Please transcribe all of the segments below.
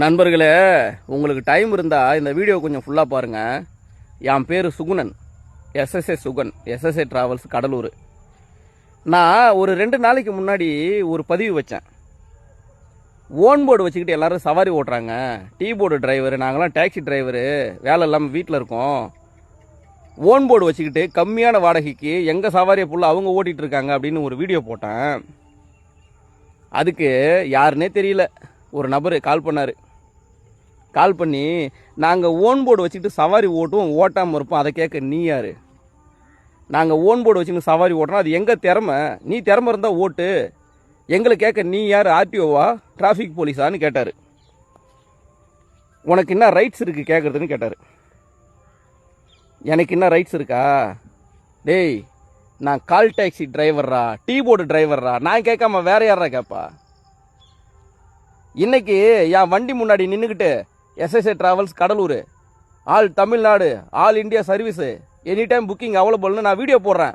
நண்பர்களே உங்களுக்கு டைம் இருந்தால் இந்த வீடியோ கொஞ்சம் ஃபுல்லாக பாருங்கள் என் பேர் Sugunan. SSA Sugan SSA travels Cuddalore. நான் ஒரு ரெண்டு நாளைக்கு முன்னாடி ஒரு பதிவு வச்சேன். ஓன் போர்டு வச்சுக்கிட்டு எல்லாரும் சவாரி ஓட்டுறாங்க. டீ போர்டு டிரைவர் நாங்களாம் டாக்ஸி டிரைவரு வேலை இல்லாமல் வீட்டில் இருக்கோம். ஓன் போர்டு வச்சுக்கிட்டு கம்மியான வாடகைக்கு எங்கள் சவாரியை ஃபுல்லாக அவங்க ஓட்டிகிட்டு இருக்காங்க அப்படின்னு ஒரு வீடியோ போட்டேன். அதுக்கு யாருன்னே தெரியல. ஒரு நபர் கால் பண்ணார். கால் பண்ணி நாங்கள் ஓன் போர்டு வச்சுக்கிட்டு சவாரி ஓட்டுவோம் ஓட்டாமல் இருப்போம். அதை கேட்க நீ யார்? நாங்கள் ஓன் போர்டு வச்சுக்கிட்டு சவாரி ஓட்டுறோம். அது எங்கள் திறமை? நீ திறமை இருந்தால் ஓட்டு. எங்களை கேட்க நீ யார்? ஆர்டிஓவா டிராஃபிக் போலீஸான்னு கேட்டார். உனக்கு என்ன ரைட்ஸ் இருக்குது கேட்குறதுன்னு? கேட்டார். எனக்கு என்ன ரைட்ஸ் இருக்கா? டேய் நான் கால் டாக்ஸி டிரைவர்ரா டீ போர்டு டிரைவர்ரா நான் கேட்காம வேற யாரா கேட்பா இன்னைக்கு என் வண்டி முன்னாடி நின்றுக்கிட்டு SSA travels Cuddalore. All Tamil Nadu all India service. Any time booking அவைலபிள்னு நான் வீடியோ போடுறேன்.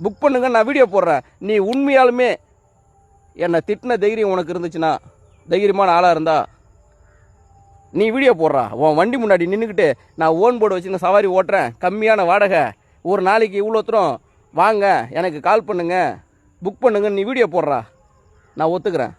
புக் பண்ணுங்க நான் வீடியோ போடுறேன். நீ உண்மையாலுமே என்னை திட்டின தைரியம் உனக்கு இருந்துச்சுன்னா தைரியமான ஆளாக இருந்தா நீ வீடியோ போடுறா. உன் வண்டி முன்னாடி நின்றுக்கிட்டு நான் ஓன் போர்டு வச்சு நான் சவாரி ஓட்டுறேன். கம்மியான வாடகை. ஒரு நாளைக்கு இவ்வளோ தூரம் வாங்க எனக்கு கால் பண்ணுங்கள் புக் பண்ணுங்கன்னு நீ வீடியோ போடுறா. நான் ஒத்துக்கிறேன்.